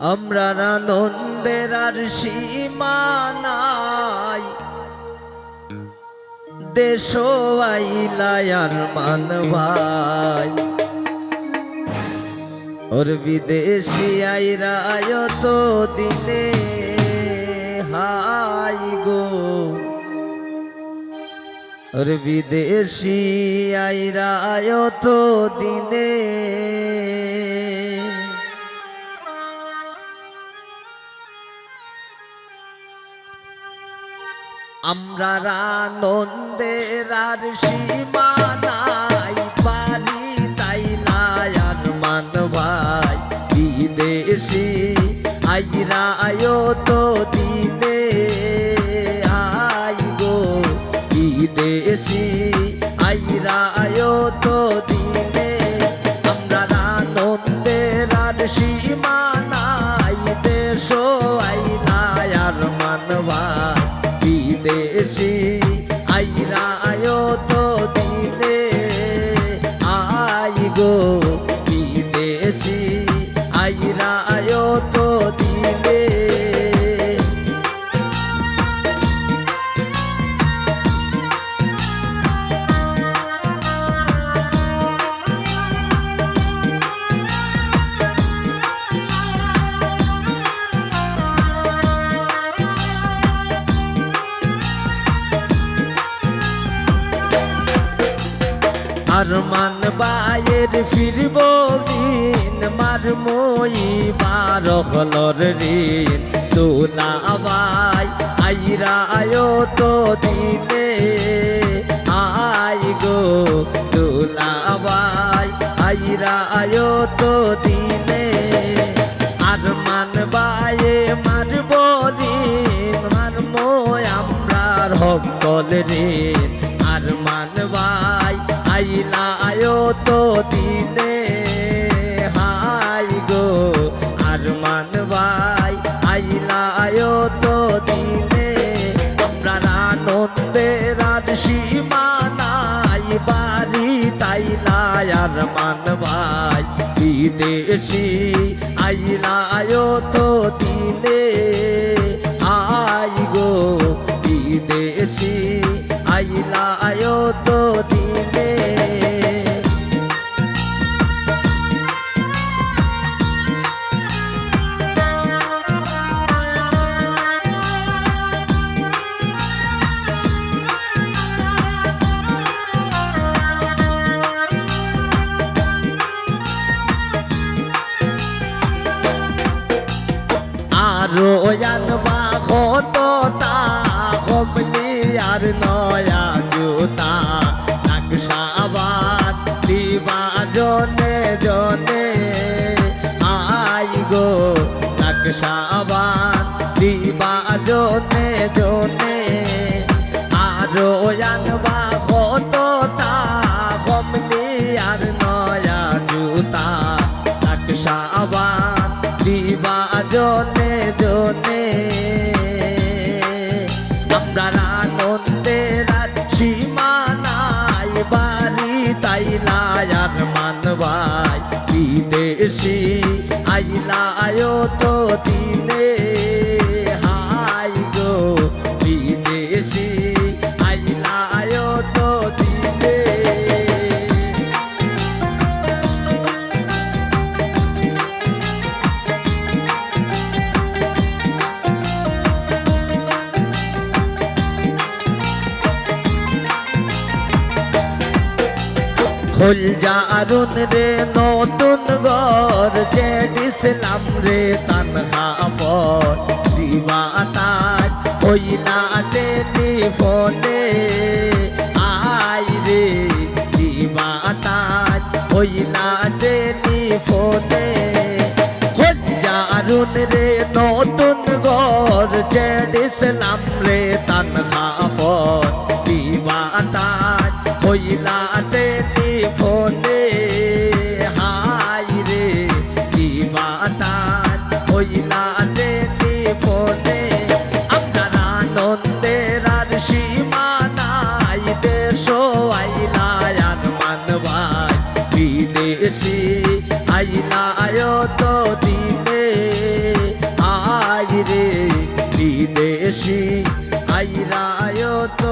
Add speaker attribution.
Speaker 1: আমরা আনন্দের আর সীমানাই দেশ আইলায়ার মান ভাই। ওর বিদেশি আইরায় তো দিনে হাই গো। ওর বিদেশি আইরায় তো দিনে আমরা আনন্দের আর সীমানাই বাড়ি তাইলাই আর মান ভাই। বিদেশি আইরা আয়ো তো দিনে আই গো। বিদেশি আইরা আয়ো তো দিনে আমরা আনন্দের আর মান বায়ের ফিরব ঋণ মার মই বার হলর ঋণ। তোলা বাই, আইরা আয়ো তো দিনে। আই গো তোলা বাই, আইরা আয়ো তো দিনে। আর মান বায়ে মারব ঋণ মার মই আমরার হকল ঋণ। আর মান ভাই আইলা আয়ো তো দিনে হাই গো আর মান ভাই আইলা আয়ো তো দিনে আমরা আনন্দের আর সীমানাই বাড়ি তাইলা আর মান ভাই। বিদেশি আইলা আয়ো তো দিনে আই গো, বিদেশি আইলা আয়ো তো দিনে আরও আনবা কত তা কমলি আর নয়া জুতা। নকশাবাদ দিবা জনে জনে। আই গো নকশাবাদ দিবা জনে জনে। আরও আনবা কত তা কমলি আর নয়া জুতা। নকশাবাদ দিবা জনে আর মানবাই বিদেশি আইলা আয়ো তো দিনে। হল জারুন রে, নতুন ঘর যে দিছিলাম রে তানহা ফর দিবাতাজ হইলা টেলিফোনে। আই রে দিবাতাজ হইলা টেলিফোনে। হল জারুন রে, নতুন ঘর যে দিছিলাম রে তানহা ফর দিবাতাজ হইলা টেলিফোনে তার হইলা রে নিপদে আপনার আনন্দের আর সীমা নাই দেশ আইলা আনমান ভাই বিদেশি আইলা আয়ত দিনে আই রে বিদেশি আইলা আয়ত